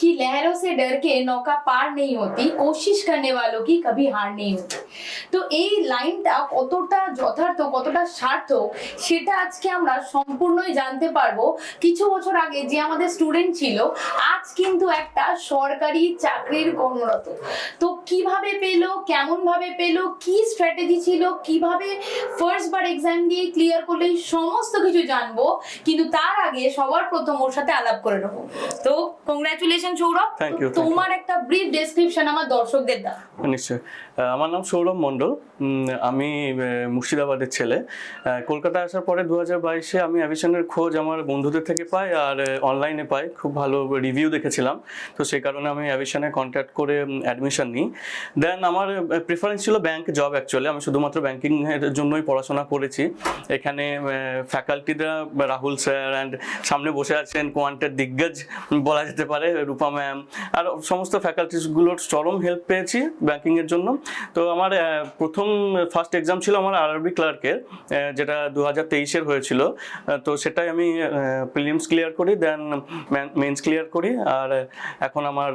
कि लहरों से डर के नौका पार नहीं होती कोशिश करने वालों की कभी हार नहीं होती তো এই লাইনটা কতটা যথার্থ কতটা সার্থক সেটা আজকে আমরা সম্পূর্ণই জানতে পারবো কিছু বছর আগে যে আমাদের স্টুডেন্ট ছিল আজ কিন্তু একটা সরকারি চাকরির কর্মরত তো কিভাবে পেলো কেমন ভাবে পেলো কি স্ট্র্যাটেজি ছিল কিভাবে ফার্স্ট বার এক্সাম দিয়ে ক্লিয়ার করলে এই সমস্ত কিছু জানবো কিন্তু তার আগে সবার প্রথম ওর সাথে আলাপ করে নেবো তো কংগ্রাচুলেশন সৌরভ. তোমার একটা ব্রিফ ডেসক্রিপশন আমার দর্শকদের দাও। নিশ্চয়। আমার নাম সৌরভ মণ্ডল। আমি মুর্শিদাবাদের ছেলে। আহ, কলকাতায় আসার পরে দু হাজার বাইশে আমি অ্যাভিশনের খোঁজ আমার বন্ধুদের থেকে পাই আর অনলাইনে পাই। খুব ভালো রিভিউ দেখেছিলাম। তো সেই কারণে আমি অ্যাভিশনে কন্ট্যাক্ট করে অ্যাডমিশন নিই। দেন আমার প্রিফারেন্স ছিল ব্যাংক জব অ্যাকচুয়ালি আমি শুধুমাত্র ব্যাংকিং এর জন্যই পড়াশোনা করেছি। এখানে ফ্যাকাল্টিরা রাহুল স্যার অ্যান্ড সামনে বসে আছেন কোয়ান্টের দিগ্গজ বলা যেতে পারে রূপা ম্যাম, আর সমস্ত ফ্যাকাল্টিসগুলোর চরম হেল্প পেয়েছি ব্যাংকিংয়ের জন্য। তো আমার প্রথম ফার্স্ট এক্সাম ছিল আমার আরবি ক্লার্কের যেটা দু হাজার তেইশের হয়েছিল। তো সেটাই আমি প্রিলিমস ক্লিয়ার করি দেন মেন্স ক্লিয়ার করি, আর এখন আমার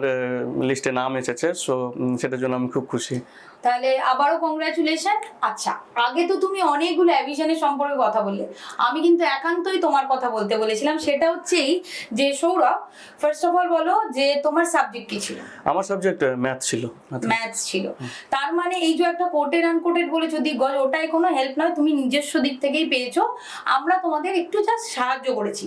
লিস্টে নাম এসেছে সো সেটার জন্য আমি খুব খুশি। তাহলে আবারও কংগ্রাচুলেশন আচ্ছা আগে তো তুমি অনেকগুলো অ্যাভিশনের সম্পর্কে কথা বললে। আমি কিন্তু একান্তই তোমার কথা বলতে বলেছিলাম। সেটা হচ্ছেই যে সৌরভ ফার্স্ট অফ অল বলো যে তোমার সাবজেক্ট কি ছিল? আমার সাবজেক্ট ম্যাথ ছিল। ম্যাথস ছিল। তার মানে এই যে একটা কোটেড আনকোটেড বলেছ দিগ্গজ ওটাই কোনো হেল্প নয় তুমি নিজস্ব দিক থেকেই পেয়েছ। আমরা তোমাদের একটু জাস্ট সাহায্য করেছি।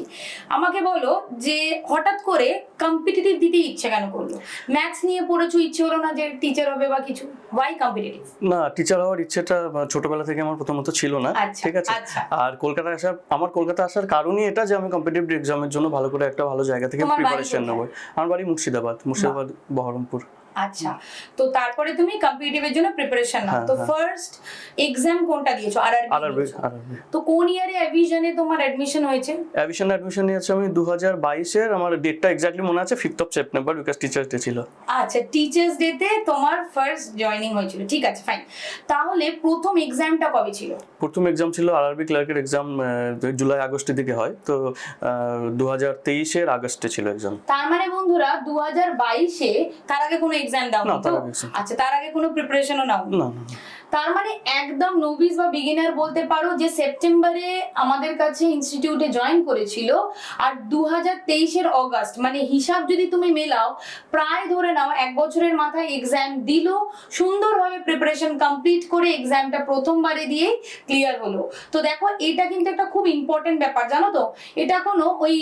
আমাকে বলো যে হঠাৎ করে কম্পিটিটিভ দিতে ইচ্ছে কেন করল? ম্যাথস নিয়ে পড়েছো ইচ্ছে হলো না যে টিচার হবে বা কিছু। ওয়াই কম্পিটিটিভ না টিচার হওয়ার ইচ্ছেটা ছোটবেলা থেকে আমার প্রথমত ছিল না আচ্ছা, ঠিক আছে? আচ্ছা। আর কলকাতা আসার আমার কলকাতা আসার কারণই এটা যে আমি কম্পিটিটিভ এক্সামের জন্য ভালো করে একটা ভালো জায়গা থেকে প্রিপারেশন নেব। আমার বাড়ি মুর্শিদাবাদ মুর্শিদাবাদ বহরমপুর। আচ্ছা। তো তারপরে তুমি কম্পিটিটিভের জন্য প্রিপারেশন নাও। হ্যাঁ, তো হ্যাঁ। ফার্স্ট এক্সাম কোনটা দিয়েছ? আরআরবি তো কোন ইয়ারে অ্যাভিশনে তোমার অ্যাডমিশন হয়েছে? অ্যাভিশন অ্যাডমিশন নিয়েছি আমি দু হাজার বাইশের। আমার ডেটটা এক্স্যাক্টলি মনে আছে fifth of September because teachers day ছিল। আচ্ছা টিচার্স ডেতে তোমার ফার্স্ট জয়েনিং হয়েছিল। ঠিক আছে ফাইন তাহলে প্রথম এক্সামটা কবে ছিল? প্রথম এক্সাম ছিল আরআরবি ক্লার্কের এক্সাম জুলাই আগস্টের দিকে হয় তো দু হাজার তেইশের আগস্টে ছিল এক্সাম তার মানে বন্ধুরা দু হাজার বাইশে তার আগে কোনো এক্সাম দাও না। আচ্ছা তার আগে কোনো প্রিপারেশনও নাও না। তার মানে একদম নোভিস বা বিগিনার বলতে পারো যে সেপ্টেম্বরে আমাদের কাছে ইনস্টিটিউটে জয়েন করেছিল। আর দু হাজার তেইশের অগাস্ট মানে হিসাব যদি তুমি মেলাও, প্রায় ধরে নাও এক বছরের মাথায় এক্সাম দিল, সুন্দরভাবে প্রিপারেশন কমপ্লিট করে এক্সামটা প্রথমবারে দিয়ে ক্লিয়ার হলো। তো দেখো, এটা কিন্তু একটা খুব ইম্পর্টেন্ট ব্যাপার, জানো তো? এটা কোনো ওই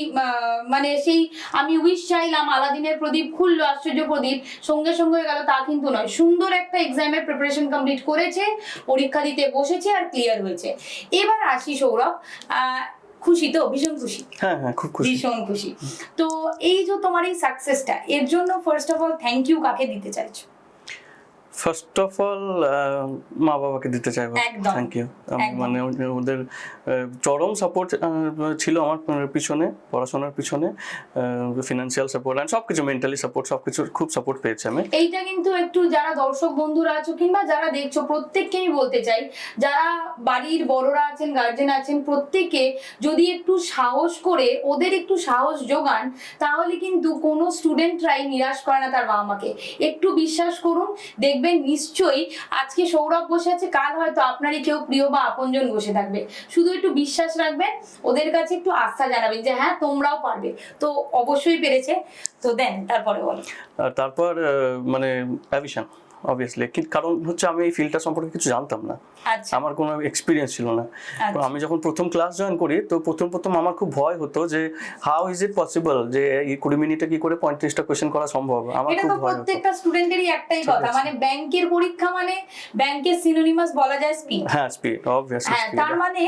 মানে সেই আমি উইশ চাইলাম, আলাদিনের প্রদীপ খুললো, আশ্চর্য প্রদীপ, সঙ্গে সঙ্গে গেল, তা কিন্তু নয়। সুন্দর একটা এক্সামের প্রিপারেশন কমপ্লিট করেছে পরীক্ষা দিতে বসেছে আর ক্লিয়ার হয়েছে। এবার আসি সৌরভ আহ, খুশি তো? ভীষণ খুশি? হ্যাঁ হ্যাঁ খুব খুশি। ভীষণ খুশি। তো এই যে তোমার এই সাকসেসটা এর জন্য first of all thank you কাকে দিতে চাইছো? ফার্স্ট অফ অল মা বাবাকে দিতে চাইব। থ্যাংক ইউ মানে ওদের- চরম সাপোর্ট ছিল আমার পিছনে পড়াশোনার পিছনে ফিনান্সিয়াল সাপোর্ট অ্যান্ড সব কিছু মেন্টালি সাপোর্ট সব কিছু খুব সাপোর্ট পেয়েছি আমি। এইটা কিন্তু একটু যারা দর্শক বন্ধুরা আছো কিংবা যারা দেখছ প্রত্যেককে আমি বলতে চাই যারা বাড়ির বড়রা আছেন গার্জেন আছেন প্রত্যেকে যদি একটু সাহস করে ওদের একটু সাহস যোগান তাহলে কিন্তু কোনো স্টুডেন্টরাই নিরাশ করে না তার বাবা মাকে একটু বিশ্বাস করুন দেখবেন নিশ্চয়ই। আজকে সৌরভ বসে আছে, কাল হয়তো আপনারই কেউ প্রিয় বা আপনজন বসে থাকবে। শুধু একটু বিশ্বাস রাখবেন, ওদের কাছে একটু আস্থা জানাবেন যে হ্যাঁ তোমরাও পারবে। তো অবশ্যই পেরেছে। তো দেন, তারপরে বলো। তারপর মানে অ্যাভিশন। অবভিয়াসলি কারণ হচ্ছে আমি এই ফিল্ডটা সম্পর্কে কিছু জানতাম না। আচ্ছা। আমার কোনো এক্সপিরিয়েন্স ছিল না। আচ্ছা। আমি যখন প্রথম ক্লাস জয়েন করি তো প্রথম প্রথম আমার খুব ভয় হতো যে হাউ ইজ ইট পসিবল যে এই কুড়ি মিনিটে কি করে পঁয়ত্রিশটা কোয়েশ্চেন করা সম্ভব? আমার খুব ভয় হতো। প্রত্যেকটা স্টুডেন্টেরই একটাই কথা। মানে ব্যাংকের পরীক্ষা মানে ব্যাংকের সিনোনিমাস বলা যায় স্পিড হ্যাঁ স্পিড অবভিয়াসলি হ্যাঁ তার মানে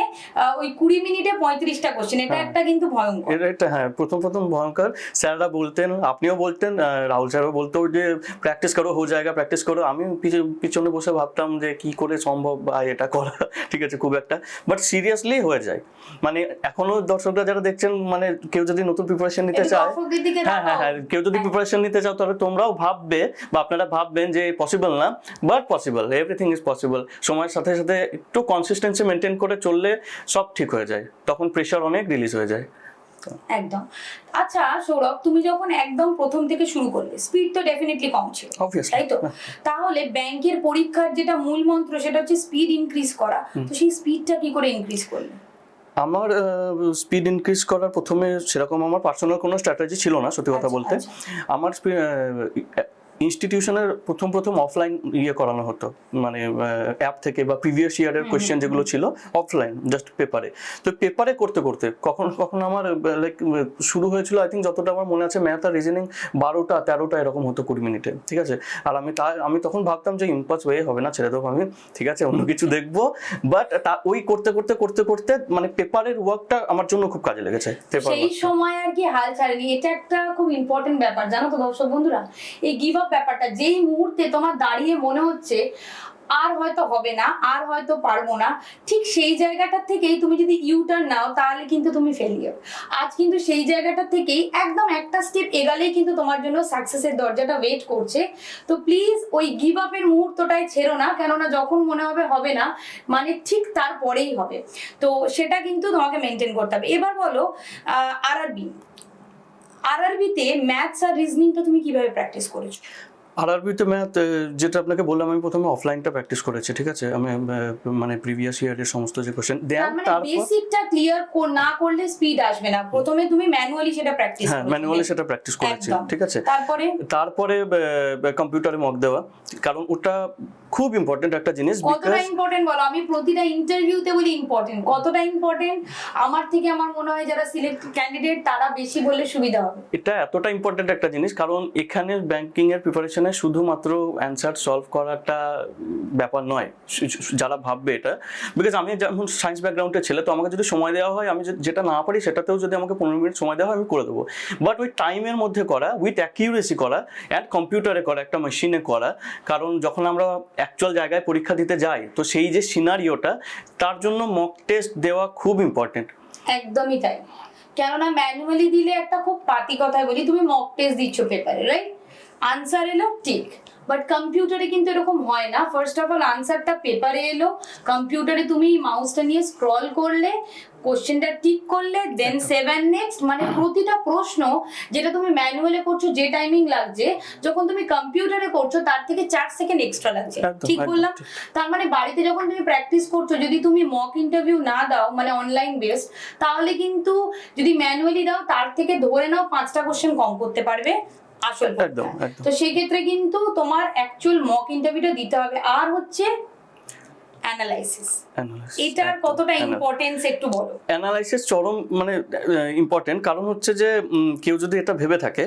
ওই কুড়ি মিনিটে পঁয়ত্রিশটা কোশ্চেন এটা একটা কিন্তু ভয়ঙ্কর। এটা একটা হ্যাঁ প্রথম প্রথম ভয়ঙ্কর। স্যাররা বলতেন আপনিও বলতেন রাহুল স্যারও বলতো যে প্র্যাকটিস করো হো জায়গা প্র্যাকটিস করো। আমি পিছে- পিছনে বসে ভাবতাম যে কি করে সম্ভব বা এটা করা ঠিক আছে খুব একটা। বাট সিরিয়াসলি হয়ে যায়। মানে এখনও দর্শকরা যারা দেখছেন মানে কেউ যদি নতুন প্রিপারেশন নিতে চায় হ্যাঁ হ্যাঁ হ্যাঁ কেউ যদি প্রিপারেশন নিতে চাও তাহলে তোমরাও ভাববে বা আপনারা ভাববেন যে পসিবল না but possible everything is possible সময়ের সাথে সাথে একটু কনসিস্টেন্সি মেনটেন করে চললে সব ঠিক হয়ে যায়। তখন প্রেশার অনেক রিলিজ হয়ে যায়। একদম। আচ্ছা সৌরভ তুমি যখন একদম প্রথম থেকে শুরু করলে স্পিড তো ডেফিনেটলি কম ছিল তাই তো? তাহলে ব্যাংকের পরীক্ষার যেটা মূল মন্ত্র সেটা হচ্ছে স্পিড ইনক্রিজ করা। তো সেই স্পিডটা কি করে ইনক্রিজ করলে? আমার স্পিড ইনক্রিজ করার প্রথমে সেরকম আমার পার্সোনাল কোনো স্ট্র্যাটেজি ছিল না সত্যি কথা আচ্ছা, বলতে। আচ্ছা। আমার ইনস্টিটিউশনের প্রথম প্রথম অফলাইন ইয়ে করানো হতো। মানে অ্যাপ থেকে বা প্রিভিয়াস ইয়ারের কোয়েশ্চেন যেগুলো ছিল অফলাইন জাস্ট পেপারে তো পেপারে করতে করতে কখন কখন আমার লাইক শুরু হয়েছিল আই থিঙ্ক যতটা আমার মনে আছে ম্যাথ আর রিজনিং বারোটা তেরোটা এরকম হতো কুড়ি মিনিটে ঠিক আছে? আর আমি তা আমি তখন ভাবতাম যে ইম্পাস ওয়ে হবে না ছেড়ে দেবো আমি ঠিক আছে? অন্য কিছু দেখব। বাট তা ওই করতে করতে করতে করতে মানে পেপারের ওয়ার্কটা আমার জন্য খুব কাজে লেগেছে পেপার সেই সময় আর কি হাল ছাড়েনি এটা একটা খুব ইম্পর্টেন্ট ব্যাপার জানো তো দর্শক বন্ধুরা? এই গিভ আপ ব্যাপারটা, যেই মুহূর্তে তোমার দাঁড়িয়ে মনে হচ্ছে, আর হয়তো হবে না, আর হয়তো পারব না, ঠিক সেই জায়গাটার থেকেই তুমি যদি ইউটার্ন নাও, তাহলে কিন্তু তুমি ফেলিয়ার আজ কিন্তু সেই জায়গাটা থেকেই একদম একটা স্টেপ এগালেই কিন্তু তোমার জন্য সাকসেসের দরজাটা ওয়েট করছে। তো প্লিজ ওই গিভ আপের মুহূর্তটাই ছেড়ো না, কেননা যখন মনে হবে হবে না মানে ঠিক তারপরেই হবে। তো সেটা কিন্তু তোমাকে মেনটেন করতে হবে। এবার বলো আরআরবি আরআরবিতে ম্যাথস আর রিজনিংটা তুমি কীভাবে প্র্যাকটিস করেছ? আর আরবিতে ম্যাথ যেটা আপনাকে বললাম আমি প্রথমে অফলাইনটা প্র্যাকটিস করেছি ঠিক আছে? আমি মানে প্রিভিয়াস ইয়ারের সমস্ত যে কোশ্চেন দেন মানে তারপর বেসিকটা ক্লিয়ার না করলে স্পিড আসবে না। প্রথমে তুমি ম্যানুয়ালি সেটা প্র্যাকটিস হ্যাঁ ম্যানুয়ালি সেটা প্র্যাকটিস করেছি ঠিক আছে? তারপরে? তারপরে কম্পিউটারে মক দেওয়া কারণ ওটা খুব ইম্পর্টেন্ট একটা জিনিস কতটা ইম্পর্টেন্ট বলো? আমি প্রতিটা ইন্টারভিউতে বলি ইম্পর্টেন্ট কতটা ইম্পর্টেন্ট আমার থেকে আমার মনে হয় যারা সিলেক্ট ক্যান্ডিডেট তারা বেশি বললে সুবিধা হবে। এটা এতটা ইম্পর্টেন্ট একটা জিনিস কারণ এখানে ব্যাংকিং এর প্রিপারেশনে শুধুমাত্র অ্যান্সার সলভ করাটা ব্যাপার নয় যারা ভাববে এটা। বিকজ আমি যেমন সায়েন্স ব্যাকগ্রাউন্ডে ছেলে, তো আমাকে যদি সময় দেওয়া হয়, আমি যেটা না পারি সেটাতেও যদি আমাকে পনেরো মিনিট সময় দেওয়া হয়, আমি করে দেবো। বাট ওই টাইমের মধ্যে করা উইথ অ্যাকিউরেসি করা অ্যান্ড কম্পিউটারে করা, একটা মেশিনে করা, কারণ যখন আমরা অ্যাকচুয়াল জায়গায় পরীক্ষা দিতে যাই, তো সেই যে সিনারিওটা তার জন্য মক টেস্ট দেওয়া খুব ইম্পর্টেন্ট একদমই তাই। কেননা ম্যানুয়ালি দিলে একটা খুব পাতি কথায় বলি, তুমি মক টেস্ট দিচ্ছ পেপারে রাইট আনসার এলো ঠিক। বাট কম্পিউটারে কিন্তু এরকম হয় না। ফার্স্ট অফ অল আনসারটা পেপারে এলো। কম্পিউটারে তুমি মাউসটা নিয়ে স্ক্রল করলে কোশ্চেনটা ঠিক করলে দেন সেভেন নেক্সট মানে প্রতিটা প্রশ্ন যেটা তুমি ম্যানুয়ালে করছ যে টাইমিং লাগছে যখন তুমি কম্পিউটারে করছ তার থেকে চার সেকেন্ড এক্সট্রা লাগছে। ঠিক বললাম? তার মানে বাড়িতে যখন তুমি প্র্যাকটিস করছ যদি তুমি মক ইন্টারভিউ না দাও মানে অনলাইন বেসড তাহলে কিন্তু যদি ম্যানুয়ালি দাও তার থেকে ধরে নাও পাঁচটা কোশ্চেন কম করতে পারবে। আসল তো সেক্ষেত্রে কিন্তু তোমার অ্যাকচুয়াল মক ইন্টারভিউটা দিতে হবে। আর হচ্ছে অ্যানালাইসিস এটার কতটা ইম্পর্টেন্স একটু বলো। অ্যানালাইসিস চরম মানে ইম্পর্টেন্ট কারণ হচ্ছে যে কেউ যদি এটা ভেবে থাকে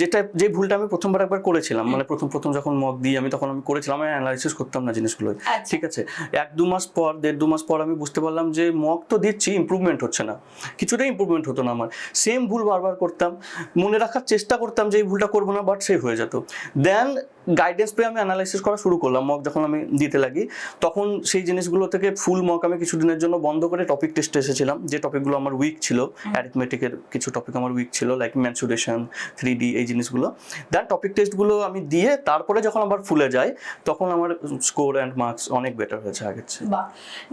যেটা যে ভুলটা আমি প্রথমবার একবার করেছিলাম মানে প্রথম প্রথম যখন মক দিই আমি তখন আমি করেছিলাম আমি অ্যানালাইসিস করতাম না জিনিসগুলো। আচ্ছা। ঠিক আছে? এক দু মাস পর দেড় দু মাস পর আমি বুঝতে পারলাম যে মক তো দিচ্ছি ইমপ্রুভমেন্ট হচ্ছে না। কিছুটাই ইমপ্রুভমেন্ট হতো না আমার। সেম ভুল বারবার করতাম। মনে রাখার চেষ্টা করতাম যে এই ভুলটা করব না বাট সেই হয়ে যেত। দেন গাইডেন্স পেয়ে আমি অ্যানালাইসিস করা শুরু করলাম মক যখন আমি দিতে লাগি তখন সেই জিনিসগুলো থেকে ফুল মক আমি কিছুদিনের জন্য বন্ধ করে টপিক টেস্টে এসেছিলাম। যে টপিকগুলো আমার উইক ছিল অ্যারিথমেটিকের কিছু টপিক আমার উইক ছিল লাইক ম্যানসুরেশন থ্রি ডি এই জিনিসগুলো। দেন টপিক টেস্টগুলো আমি দিয়ে তারপরে যখন আবার ফুলে যায় তখন আমার স্কোর অ্যান্ড মার্কস অনেক বেটার হয়েছে আগের চেয়ে।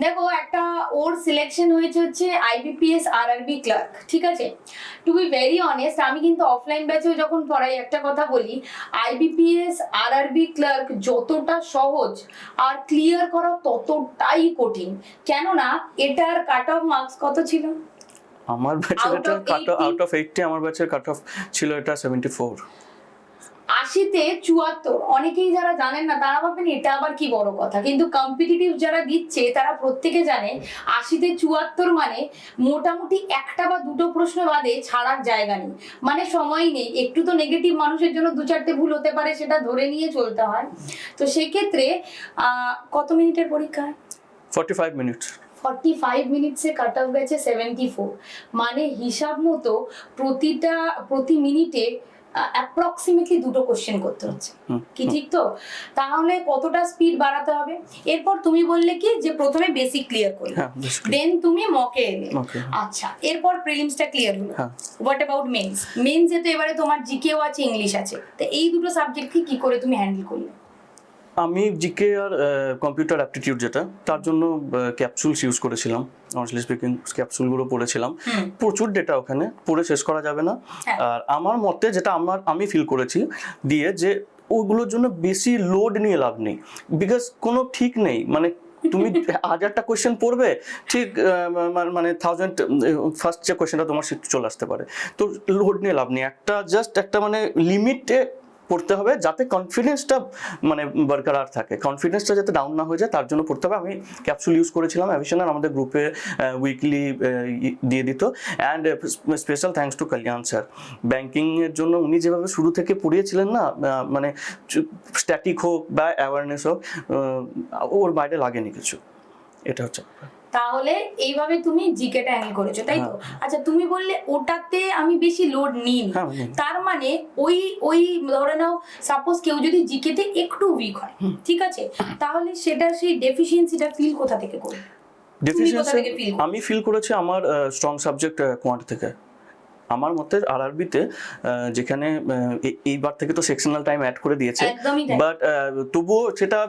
দেখো একটা ওর সিলেকশন হয়েছে হচ্ছে আইবিপিএস আরআরবি ক্লার্ক ঠিক আছে? টু বি ভেরি অনেস্ট আমি কিন্তু অফলাইন ব্যাচেও যখন পড়াই একটা কথা বলি আইবিপিএস আরআরবি ক্লার্ক যতটা সহজ আর ক্লিয়ার করা ততটাই কঠিন। কেননা এটার কাট অফ মার্কস কত ছিল? আমার ব্যাচের cut off out of eighty আমার ব্যাচের কাট অফ ছিল এটা সেভেন্টি ফোর আশিতে চুয়াত্তর। অনেকেই যারা জানেন না তারা ভাবেন এটা আবার কি বড় কথা? কিন্তু কম্পিটিটিভ যারা দিচ্ছে তারা প্রত্যেকে জানে আশিতে চুয়াত্তর মানে মোটামুটি একটা বা দুটো প্রশ্ন বাদে ছাড়ার জায়গা নেই। মানে সময় নেই। একটু তো নেগেটিভ মানুষের জন্য দু চারটে ভুল হতে পারে সেটা ধরে নিয়ে চলতে হয়। তো সেক্ষেত্রে আহ, কত মিনিটের পরীক্ষা? Forty five minutes forty five মিনিটসে cut off গেছে সেভেন্টি ফোর মানে হিসাব মতো প্রতিটা প্রতি মিনিটে অ্যাপ্রক্সিমেটলি দুটো কোশ্চেন করতে হচ্ছে। কি ঠিক তো? তাহলে কতটা স্পিড বাড়াতে হবে? এরপর তুমি বললে কি যে প্রথমে বেসিক ক্লিয়ার করলে। হ্যাঁ দেন তুমি মকে এলে। আচ্ছা এরপর প্রিলিমসটা ক্লিয়ার হলো। হ্যাঁ। হোয়াট অ্যাবাউট মেন্স মেন্স তো এবারে তোমার জিকেও আছে ইংলিশ আছে। তো এই দুটো সাবজেক্টকে কি করে তুমি হ্যান্ডেল করলে? আমি জিকে আর কম্পিউটার অ্যাপটিটিউড যেটা তার জন্য ক্যাপসুলস ইউজ করেছিলাম। অনেস্টলি স্পিকিং ক্যাপসুলগুলো পড়েছিলাম। প্রচুর ডেটা ওখানে পড়ে শেষ করা যাবে না। হ্যাঁ। আর আমার মতে যেটা আমার আমি ফিল করেছি দিয়ে যে ওগুলোর জন্য বেশি লোড নিয়ে লাভ নেই। বিকজ কোনো ঠিক নেই মানে তুমি হাজারটা কোয়েশ্চেন পড়বে ঠিক মানে থাউজেন্ড ফার্স্ট যে কোয়েশ্চেনটা তোমার চলে আসতে পারে। তো লোড নিয়ে লাভ নেই। একটা জাস্ট একটা মানে লিমিটে পড়তে হবে যাতে কনফিডেন্সটা মানে বরকরার থাকে। কনফিডেন্সটা যাতে ডাউন না হয়ে যায়, তার জন্য পড়তে হবে। আমি ক্যাপসুল ইউজ করেছিলাম অ্যাভিশনার আমাদের গ্রুপে উইকলি দিয়ে দিত। And special thanks to Kalyan sir ব্যাঙ্কিংয়ের জন্য উনি যেভাবে শুরু থেকে পড়িয়েছিলেন না মানে স্ট্যাটিক হোক বা অ্যাওয়ারনেস হোক ওর বাইরে লাগেনি কিছু। এটা হচ্ছে। তাহলে এইভাবে তুমি জিকেটা হ্যাং করেছ তাই তো? আচ্ছা তুমি বললে ওটাতে আমি বেশি লোড নিই হ্যাঁ, তার মানে ওই ওই ধরে নাও সাপোজ কেউ যদি জিকেতে একটু উইক হয় ঠিক আছে? তাহলে সেটা সেই ডেফিসিয়েন্সিটা ফিল কোথা থেকে করবে? ডেফিসিয়েন্সি? আমি ফিল করেছি আমার স্ট্রং সাবজেক্ট কোয়ান্ট থেকে। আমার মতে আর আরবিতে যেখানে এইবার থেকে তো সেকশনাল টাইম অ্যাড করে দিয়েছে। বাট তবুও সেটা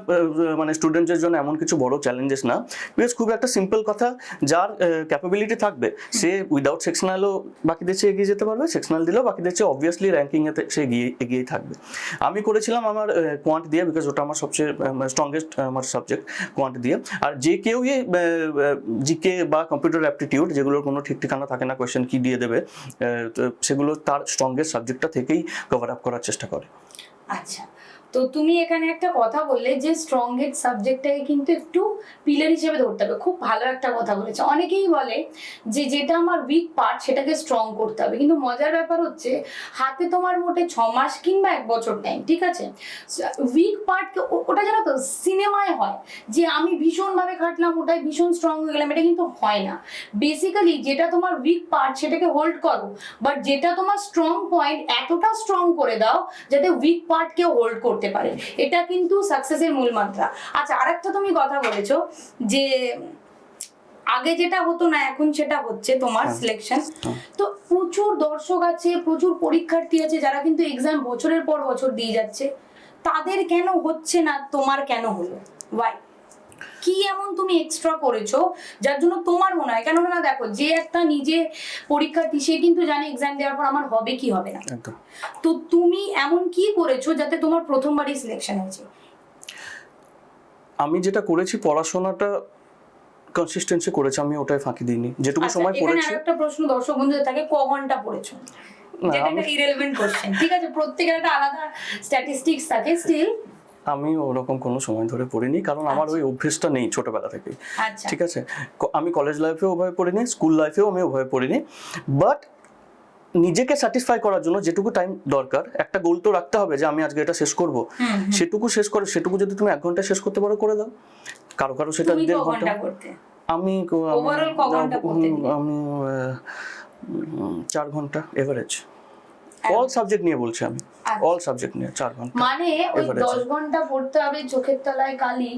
মানে স্টুডেন্টদের জন্য এমন কিছু বড় চ্যালেঞ্জেস না। বিকজ খুব একটা সিম্পল কথা যার ক্যাপাবিলিটি থাকবে সে উইদাউট সেকশনালও বাকিদের চেয়ে এগিয়ে যেতে পারবে সেকশনাল দিলেও বাকিদের চেয়ে অবভিয়াসলি র্যাঙ্কিংয়েতে সে এগিয়ে এগিয়েই থাকবে। আমি করেছিলাম আমার কোয়ান্ট দিয়ে বিকজ ওটা আমার সবচেয়ে স্ট্রংগেস্ট আমার সাবজেক্ট কোয়ান্ট দিয়ে। আর যে কেউই জিকে বা কম্পিউটার অ্যাপটিটিউড যেগুলোর কোনো ঠিক ঠিকানা থাকে না কোয়েশ্চেন কি দিয়ে দেবে সেগুলো তার স্ট্রংগেস্ট সাবজেক্টটা থেকেই কভার আপ করার চেষ্টা করে। আচ্ছা। তো তুমি এখানে একটা কথা বললে যে স্ট্রংগেস্ট সাবজেক্টটাকে কিন্তু একটু পিলার হিসেবে ধরতে হবে। খুব ভালো একটা কথা বলেছে। অনেকেই বলে যে যেটা আমার উইক পার্ট সেটাকে স্ট্রং করতে হবে। কিন্তু মজার ব্যাপার হচ্ছে হাতে তোমার মোটে ছ মাস কিংবা এক বছর টাইম ঠিক আছে? উইক পার্ট ওটা জানো তো সিনেমায় হয়। যে আমি ভীষণভাবে খাটলাম, ওটাই ভীষণ স্ট্রং হয়ে গেলাম, এটা কিন্তু হয় না। বেসিক্যালি যেটা তোমার উইক পার্ট সেটাকে হোল্ড করো বাট যেটা তোমার স্ট্রং পয়েন্ট এতটা স্ট্রং করে দাও, যাতে উইক পার্টকে হোল্ড করতে পারে এটা কিন্তু সাকসেসের মূল মাত্রা আচ্ছা আরেকটা তুমি কথা বলেছ যে আগে যেটা হতো না এখন সেটা হচ্ছে তোমার সিলেকশন তো প্রচুর দর্শক আছে প্রচুর পরীক্ষার্থী আছে যারা কিন্তু এক্সাম বছরের পর বছর দিয়ে যাচ্ছে। তাদের কেন হচ্ছে না তোমার কেন হলো? ওয়াই কি এমন তুমি এক্সট্রা করেছ? যার জন্য তোমার মনে হয়। কেননা না দেখো যে একটা নিজে পরীক্ষার্থী সে কিন্তু জানে এক্সাম দেওয়ার পর আমার হবে কি হবে না। তো তুমি এমন কি করেছ যাতে তোমার প্রথমবারই সিলেকশন হয়েছে? আমি যেটা করেছি পড়াশোনাটা কনসিস্টেন্সি করেছি আমি ওটাই ফাঁকি দিইনি। যেটুকু আচ্ছা সময় এখানে পড়েছি। আরেকটা প্রশ্ন দর্শক বন্ধুদের থাকে ক ঘণ্টা পড়েছো? যেটা একটা ইরেলেভেন্ট কোশ্চেন ঠিক আছে? প্রত্যেকের একটা আলাদা স্ট্যাটিস্টিক্স থাকে স্টিল আমি ওরকম কোনো সময় ধরে পড়িনি কারণ আমার ওই অভ্যেসটা নেই ছোটবেলা থেকেই। আচ্ছা। ঠিক আছে? আমি কলেজ লাইফেও ওভাবে পড়িনি স্কুল লাইফেও আমি ওভাবে পড়িনি বাট নিজেকে স্যাটিসফাই করার জন্য যেটুকু টাইম দরকার একটা গোল তো রাখতে হবে যে আমি আজকে এটা শেষ করব। সেটুকু শেষ করে সেটুকু যদি তুমি এক ঘণ্টা শেষ করতে পারো করে দাও। কারও কারও সেটা দেড় ঘণ্টা। আমি আমি- চার ঘণ্টা এভারেজ অল সাবজেক্ট নিয়ে বলছি আমি। আচ্ছা। অল সাবজেক্ট নিয়ে চার ঘণ্টা মানে ওই. দশ ঘণ্টা পড়তে হবে চোখের তলায় কালি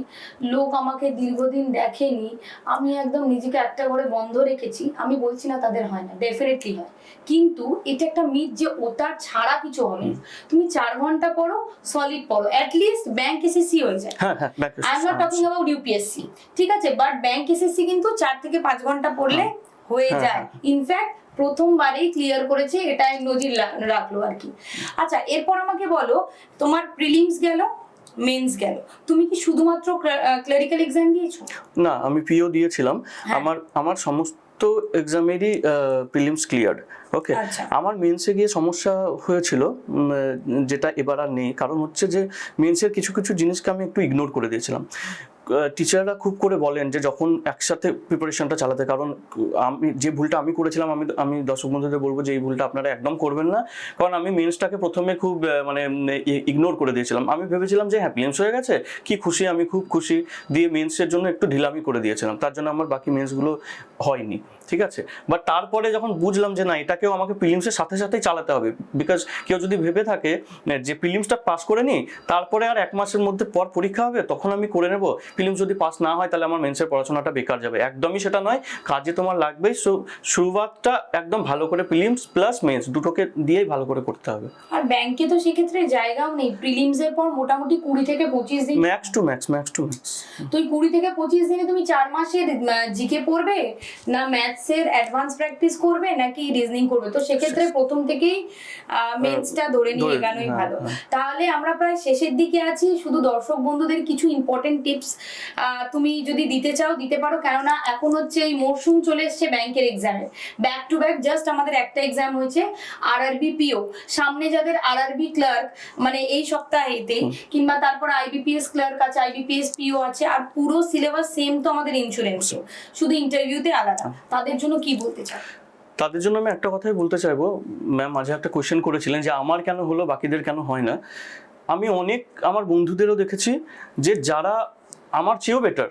লোক আমাকে দীর্ঘদিন দেখেনি আমি একদম নিজেকে একটা করে বন্ধ রেখেছি আমি বলছি না তাদের হয় না ডেফিনেটলি হয়। কিন্তু এটা একটা মিথ যে ওটার ছাড়া কিছু হবে। তুমি চার ঘণ্টা পড়ো সলিড পড়ো অ্যাটলিস্ট ব্যাংক এসএসসি হয়ে যায়। হ্যাঁ হ্যাঁ I am not talking about UPSC ঠিক আছে? বাট ব্যাংক এসএসসি কিন্তু চার থেকে পাঁচ ঘণ্টা পড়লে হয়ে হ্যাঁ, যায়। ইনফ্যাক্ট প্রথমবারেই ক্লিয়ার করেছে এটা আমি নজির রাখল আর কি। আচ্ছা এরপর আমাকে বলো তোমার প্রিলিমস গেল মেন্স গেল। তুমি কি শুধুমাত্র ক্লারিক্যাল এক্সাম দিয়েছ? না আমি পিও দিয়েছিলাম। হ্যাঁ। আমার আমার সমস্ত এক্সামেরই প্রিলিমস ক্লিয়ার্ড ওকে। আমার মেন্সে গিয়ে সমস্যা হয়েছিল যেটা এবার আর নেই। কারণ হচ্ছে যে মেন্সের কিছু কিছু জিনিসকে আমি একটু ইগনোর করে দিয়েছিলাম। টিচাররা খুব করে বলেন যে যখন একসাথে প্রিপারেশনটা চালাতে, কারণ আমি যে ভুলটা আমি করেছিলাম, আমি আমি দর্শক বন্ধুদের বলব যে এই ভুলটা আপনারা একদম করবেন না। কারণ আমি মেন্সটাকে প্রথমে খুব মানে ইগনোর করে দিয়েছিলাম। আমি ভেবেছিলাম যে হ্যাঁ প্রিলিমস হয়ে গেছে, কি খুশি, আমি খুব খুশি দিয়ে মেন্সের জন্য একটু ঢিলামি করে দিয়েছিলাম। তার জন্য আমার বাকি মেন্সগুলো হয়নি, ঠিক আছে? বাট তারপরে যখন বুঝলাম যে না, এটাকেও আমাকে প্রিলিমসের সাথে সাথেই চালাতে হবে বিকজ কেউ যদি ভেবে থাকে যে প্রিলিমসটা পাস করে নিই তারপরে আর এক মাসের মধ্যে পর পরীক্ষা হবে, তখন আমি করে নেব। ফিল্ম যদি পাস না হয় তাহলে আমার মেন্সের পড়াশোনাটা বেকার যাবে। একদমই সেটা নয় কাজে তোমার লাগবেই। সো শুরুয়াতটা একদম ভালো করে ফিলিমস প্লাস মেন্স দুটোকে দিয়েই ভালো করে করতে হবে। আর ব্যাংকে তো সেক্ষেত্রে জায়গাও নেই। প্রিলিমস এর পর মোটামুটি কুড়ি থেকে পঁচিশ দিন। Max to max max to max তো ওই কুড়ি থেকে পঁচিশ দিনে তুমি চার মাসের জিকে পড়বে? না ম্যাথসের অ্যাডভান্স প্র্যাকটিস করবে? নাকি রিজনিং করবে? তো সেক্ষেত্রে প্রথম থেকেই মেন্সটা ধরে নিয়ে এগানোই হ্যাঁ, ভালো। হ্যাঁ। তাহলে আমরা প্রায় শেষের দিকে আছি। শুধু দর্শক বন্ধুদের কিছু ইম্পর্টেন্ট টিপস তুমি যদি দিতে চাও দিতে পারো। কেননা এখন হচ্ছে এই মরশুম চলে এসছে ব্যাংকের এক্সামে ব্যাক টু ব্যাক জাস্ট আমাদের একটা এক্সাম হয়েছে আরআরবি পিও সামনে যাদের আরআরবি ক্লার্ক মানে এই সপ্তাহেতে কিংবা তারপর আইবিপিএস ক্লার্ক আছে আইবিপিএস পিও আছে আর পুরো সিলেবাস সেম তো আমাদের ইন্স্যুরেন্সও শুধু ইন্টারভিউতে আলাদা। তাদের জন্য কি বলতে চাও? তাদের জন্য আমি একটা কথাই বলতে চাইব। ম্যাম মাঝে একটা কোয়েশ্চেন করেছিলেন যে আমার কেন হলো বাকিদের কেন হয় না? আমি অনেক আমার বন্ধুদেরও দেখেছি যে যারা আমার চেয়েও বেটার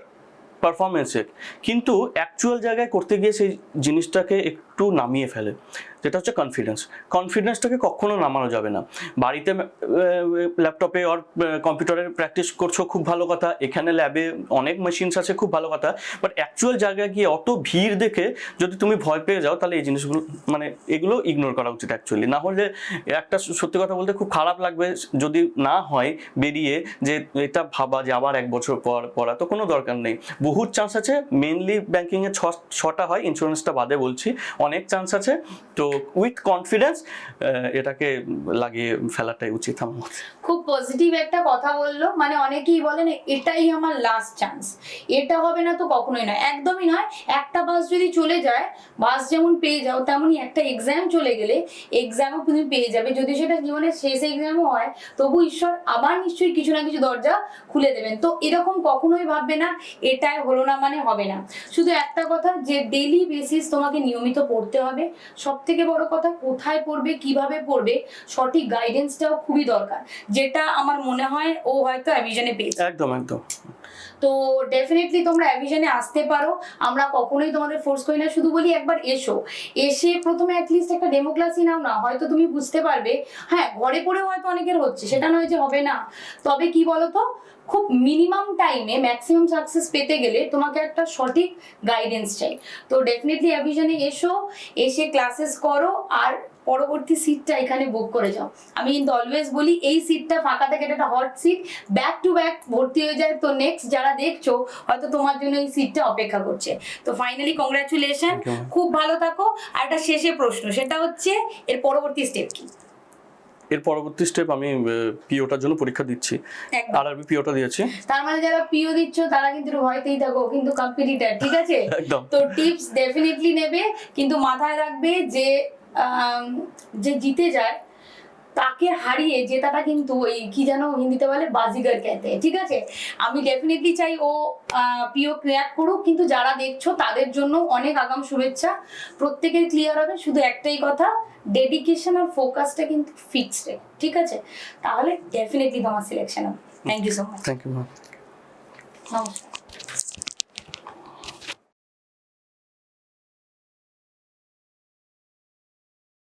পারফরমেন্সের কিন্তু অ্যাকচুয়াল জায়গায় করতে গিয়ে সেই জিনিসটাকে একটু নামিয়ে ফেলে, যেটা হচ্ছে কনফিডেন্স কনফিডেন্সটাকে কখনো নামানো যাবে না। বাড়িতে ল্যাপটপে আর কম্পিউটারে প্র্যাকটিস করছ, খুব ভালো কথা। এখানে ল্যাবে অনেক মেশিনস আছে, খুব ভালো কথা। বাট অ্যাকচুয়াল জায়গায় গিয়ে অত ভিড় দেখে যদি তুমি ভয় পেয়ে যাও, তাহলে এই জিনিসগুলো মানে এগুলো ইগনোর করা উচিত অ্যাকচুয়ালি না হলে একটা সত্যি কথা বলতে খুব খারাপ লাগবে। যদি না হয় বেরিয়ে যে এটা ভাবা যে আবার এক বছর পর পড়া, তো কোনো দরকার নেই। বহুত চান্স আছে মেনলি ব্যাংকিংয়ে ছ, ছটা হয় ইন্স্যুরেন্সটা বাদে বলছি। অনেক চান্স আছে তো উইথ কনফিডেন্স এটাকে লাগিয়ে ফেলাটাই উচিত আমার মতে। খুব পজিটিভ একটা কথা বলল। মানে অনেকেই বলেন, এটাই আমার লাস্ট চান্স এটা হবে না তো কখনোই নয়। একদমই নয়। একটা বাস যদি চলে যায় বাস যেমন পেয়ে যাও, তেমনই একটা এক্সাম চলে গেলে এক্সামও তুমি পেয়ে যাবে। যদি সেটা জীবনের শেষ এক্সামও হয়, তবু ঈশ্বর আবার নিশ্চয়ই কিছু না কিছু দরজা খুলে দেবেন। তো এরকম কখনোই ভাববে না, এটাই হলো না মানে হবে না। শুধু একটা কথা, যে ডেলি বেসিস তোমাকে নিয়মিত পড়তে হবে। সব থেকে বড় কথা, কোথায় পড়বে, কীভাবে পড়বে, সঠিক গাইডেন্সটাও খুবই দরকার। যেটা আমার মনে হয় ও হয়তো অ্যাভিশনে পেয়েছে একদম একদম। তো ডেফিনেটলি তোমরা অ্যাভিশনে আসতে পারো। আমরা কখনোই তোমাদের ফোর্স করি না শুধু বলি একবার এসো। এসে প্রথমে অ্যাটলিস্ট একটা ডেমো ক্লাসই নাও না হয়তো তুমি বুঝতে পারবে। হ্যাঁ ঘরে পড়েও হয়তো অনেকের হচ্ছে সেটা নয় যে হবে না। তবে কি বলতো খুব মিনিমাম টাইমে ম্যাক্সিমাম সাকসেস পেতে গেলে তোমাকে একটা সঠিক গাইডেন্স চাই। তো ডেফিনেটলি অ্যাভিশনে এসো এসে ক্লাসেস করো আর পরবর্তী সিটটা এখানে বুক করে যাও। আমি কিন্তু অলওয়েজ বলি এই সিটটা ফাঁকা থাকে এটা একটা hot seat back to back ভর্তি হয়ে যায়। তো নেক্সট যারা দেখছ হয়তো তোমার জন্য এই সিটটা অপেক্ষা করছে। তো ফাইনালি কংগ্রাচুলেশন খুব ভালো থাকো। আর একটা শেষে প্রশ্ন সেটা হচ্ছে এর পরবর্তী স্টেপ কি? এর পরবর্তী স্টেপ আমি পিওটার জন্য পরীক্ষা দিচ্ছি। আর আরবি পিওটা দিয়েছি। তার মানে যারা পিও দিচ্ছ তারা কিন্তু ভয়তেই থাকো কিন্তু কম্পিটিটার ঠিক আছে? তো টিপস ডেফিনেটলি নেবে কিন্তু মাথায় রাখবে যে আম, যে জিতে যায় তাকে হারিয়ে জেতাটা কিন্তু ওই কি যেন হিন্দিতে বলে বাজিগার খেতে। ঠিক আছে? আমি ডেফিনেটলি চাই ও পিও ক্রিয়াক করুক কিন্তু যারা দেখছ তাদের জন্য অনেক আগাম শুভেচ্ছা। প্রত্যেকের ক্লিয়ার হবে শুধু একটাই কথা ডেডিকেশন আর ফোকাসটা কিন্তু ফিক্সড ঠিক আছে? তাহলে ডেফিনেটলি তোমার সিলেকশন হবে। Thank you so much thank you নমস্কার।